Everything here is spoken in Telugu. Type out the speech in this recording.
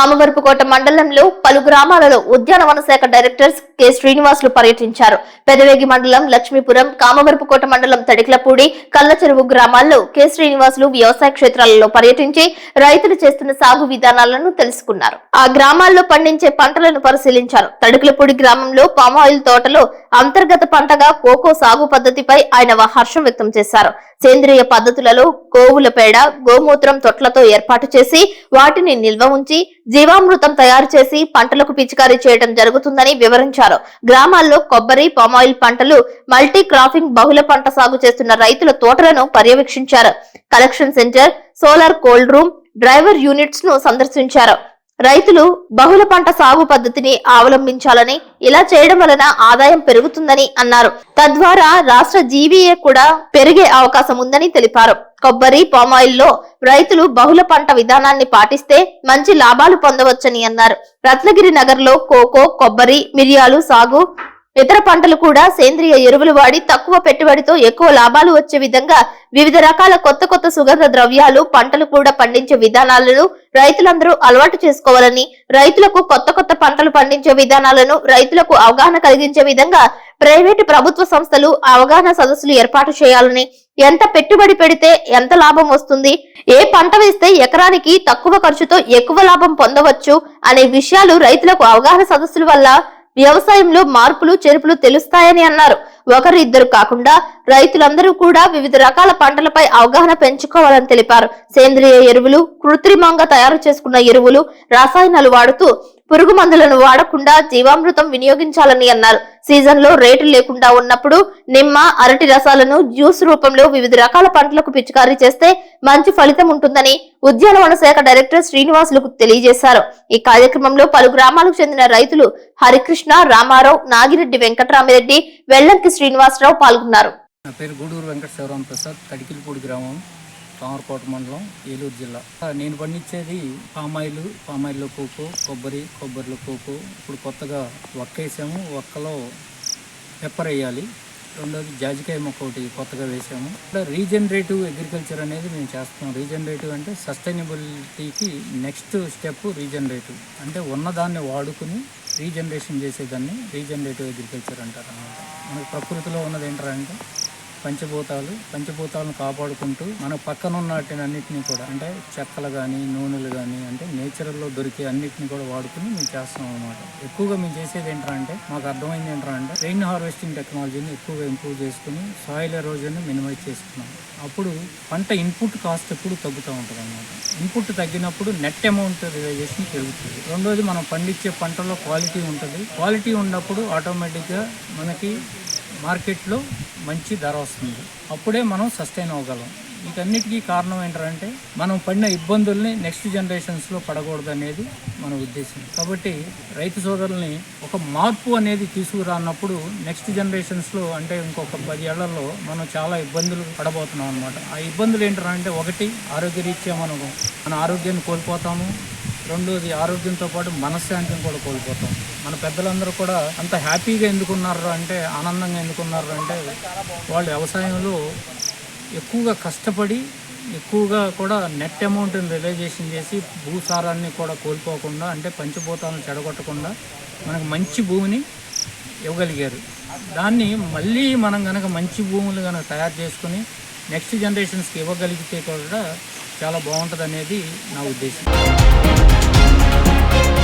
రామవరపుకోట మండలంలో పలు గ్రామాలలో ఉద్యానవన శాఖ డైరెక్టర్ కె. శ్రీనివాసులు పర్యటించారు. పెదవేగి మండలం లక్ష్మీపురం కామవరపుకోట మండలం తడికలపూడి కల్లచెరువు గ్రామాల్లో కె. శ్రీనివాసులు వ్యవసాయ క్షేత్రాలలో పర్యటించి రైతులు చేస్తున్న సాగు విధానాలను తెలుసుకున్నారు. ఆ గ్రామాల్లో పండించే పంటలను పరిశీలించారు. తడికలపూడి గ్రామంలో పామాయిల్ తోటలో అంతర్గత పంటగా కోకో సాగు పద్ధతిపై ఆయన హర్షం వ్యక్తం చేశారు. సేంద్రియ పద్ధతులలో గోవుల పేడ గోమూత్రం తొట్లతో ఏర్పాటు చేసి వాటిని నిల్వ ఉంచి జీవామృతం తయారు చేసి పంటలకు పిచికారీ చేయడం జరుగుతుందని వివరించారు. గ్రామాల్లో కొబ్బరి పామాయిల్ పంటలు మల్టీ క్రాపింగ్ బహుళ పంట సాగు చేస్తున్న రైతుల తోటలను పర్యవేక్షించారు. Collection centre solar cold room driver యూనిట్స్ను సందర్శించారు. రైతులు బహుళ పంట సాగు పద్ధతిని అవలంబించాలని ఇలా చేయడం వలన ఆదాయం పెరుగుతుందని అన్నారు. తద్వారా రాష్ట్ర జీవీఏ కూడా పెరిగే అవకాశం ఉందని తెలిపారు. కొబ్బరి పామాయిల్లో రైతులు బహుళ పంట విధానాన్ని పాటిస్తే మంచి లాభాలు పొందవచ్చని అన్నారు. రత్నగిరి నగర్లో కోకో కొబ్బరి మిరియాలు సాగు ఇతర పంటలు కూడా సేంద్రియ ఎరువులు వాడి తక్కువ పెట్టుబడితో ఎక్కువ లాభాలు వచ్చే విధంగా వివిధ రకాల కొత్త కొత్త సుగంధ ద్రవ్యాలు పంటలు కూడా పండించే విధానాలను రైతులందరూ అలవాటు చేసుకోవాలని రైతులకు కొత్త కొత్త పంటలు పండించే విధానాలను రైతులకు అవగాహన కలిగించే విధంగా ప్రైవేటు ప్రభుత్వ సంస్థలు అవగాహన సదస్సులు ఏర్పాటు చేయాలని ఎంత పెట్టుబడి పెడితే ఎంత లాభం వస్తుంది ఏ పంట వేస్తే ఎకరానికి తక్కువ ఖర్చుతో ఎక్కువ లాభం పొందవచ్చు అనే విషయాలు రైతులకు అవగాహన సదస్సుల వల్ల వ్యవసాయంలో మార్పులు చేర్పులు తెలుస్తాయని అన్నారు. ఒకరు ఇద్దరు కాకుండా రైతులందరూ కూడా వివిధ రకాల పంటలపై అవగాహన పెంచుకోవాలని తెలిపారు. సేంద్రియ ఎరువులు కృత్రిమంగా తయారు చేసుకున్న ఎరువులు రసాయనాలు వాడుతూ పురుగు మందులను వాడకుండా జీవామృతం వినియోగించాలని అన్నారు. సీజన్లో రేటు లేకుండా ఉన్నప్పుడు నిమ్మ అరటి రసాలను జ్యూస్ రూపంలో వివిధ రకాల పంటలకు పిచికారీ చేస్తే మంచి ఫలితం ఉంటుందని ఉద్యానవన శాఖ డైరెక్టర్ శ్రీనివాసులకు తెలియజేశారు. ఈ కార్యక్రమంలో పలు గ్రామాలకు చెందిన రైతులు హరికృష్ణ రామారావు నాగిరెడ్డి వెంకటరామిరెడ్డి వెల్లంకి శ్రీనివాసరావు పాల్గొన్నారు. నా పేరు గూడూరు వెంకట శివరాం ప్రసాద్ తడికిలపూడి గ్రామం. తామరకోట మండలం ఏలూరు జిల్లా. నేను పండించేది పామాయిల్ పామాయిల్లో కోకో కొబ్బరి కొబ్బరిలో కోకో ఇప్పుడు కొత్తగా ఒక్క వేసాము వక్కలో పెప్పర్ వేయాలి. రెండోది జాజికాయ మొక్క ఒకటి కొత్తగా వేసాము. ఇక్కడ రీజనరేటివ్ అగ్రికల్చర్ అనేది మేము చేస్తున్నాం. రీజనరేటివ్ అంటే సస్టైనబిలిటీకి నెక్స్ట్ స్టెప్ రీజనరేటివ్. అంటే ఉన్నదాన్ని వాడుకుని రీజనరేషన్ చేసేదాన్ని రీజనరేటివ్ అగ్రికల్చర్ అంటారు అన్నమాట మనకి ప్రకృతిలో ఉన్నది ఏంటారంటే పంచభూతాలు పంచభూతాలను కాపాడుకుంటూ మన పక్కన ఉన్న కూడా అంటే చెక్కలు కానీ నూనెలు కానీ అంటే నేచురల్లో దొరికే అన్నిటిని కూడా వాడుకుని మేము చేస్తాం అనమాట ఎక్కువగా మేము చేసేది ఏంటంటే మాకు అర్థమైంది ఏంటంటే రెయిన్ హార్వెస్టింగ్ టెక్నాలజీని ఎక్కువగా ఇంప్రూవ్ చేసుకుని సాయిల్ ఎరోజన్ మినిమైజ్ చేసుకున్నాం. అప్పుడు పంట ఇన్పుట్ కాస్ట్ ఎప్పుడు తగ్గుతూ ఉంటుంది అనమాట ఇన్పుట్ తగ్గినప్పుడు నెట్ అమౌంట్ రిలైజేషన్ పెరుగుతుంది. రెండోది మనం పండించే పంటలో క్వాలిటీ ఉంటుంది. క్వాలిటీ ఉన్నప్పుడు ఆటోమేటిక్గా మనకి మార్కెట్లో మంచి ధర వస్తుంది. అప్పుడే మనం సస్టైన్ అవ్వగలం. వీటన్నిటికీ కారణం ఏంటంటే మనం పడిన ఇబ్బందుల్ని నెక్స్ట్ జనరేషన్స్లో పడకూడదు అనేది మన ఉద్దేశం. కాబట్టి రైతు సోదరుల్ని ఒక మార్పు అనేది తీసుకురానప్పుడు నెక్స్ట్ జనరేషన్స్లో అంటే ఇంకొక పది ఏళ్ళలో మనం చాలా ఇబ్బందులు పడబోతున్నాం అనమాట ఆ ఇబ్బందులు ఏంటంటే ఒకటి ఆరోగ్యరీత్యా మనం మన ఆరోగ్యాన్ని కోల్పోతాము. రెండోది ఆరోగ్యంతో పాటు మనశ్శాంతిని కూడా కోల్పోతాం. మన పెద్దలందరూ కూడా అంత హ్యాపీగా ఎందుకున్నారు అంటే ఆనందంగా ఎందుకున్నారు అంటే వాళ్ళు వ్యవసాయంలో ఎక్కువగా కష్టపడి ఎక్కువగా కూడా నెట్ అమౌంట్ని రిలైజేషన్ చేసి భూసారాన్ని కూడా కోల్పోకుండా అంటే పంచభూతాలను చెడగొట్టకుండా మనకు మంచి భూమిని ఇవ్వగలిగారు. దాన్ని మళ్ళీ మనం కనుక మంచి భూములు కనుక తయారు చేసుకుని నెక్స్ట్ జనరేషన్స్కి ఇవ్వగలిగితే కూడా చాలా బాగుంటుంది అనేది నా ఉద్దేశం.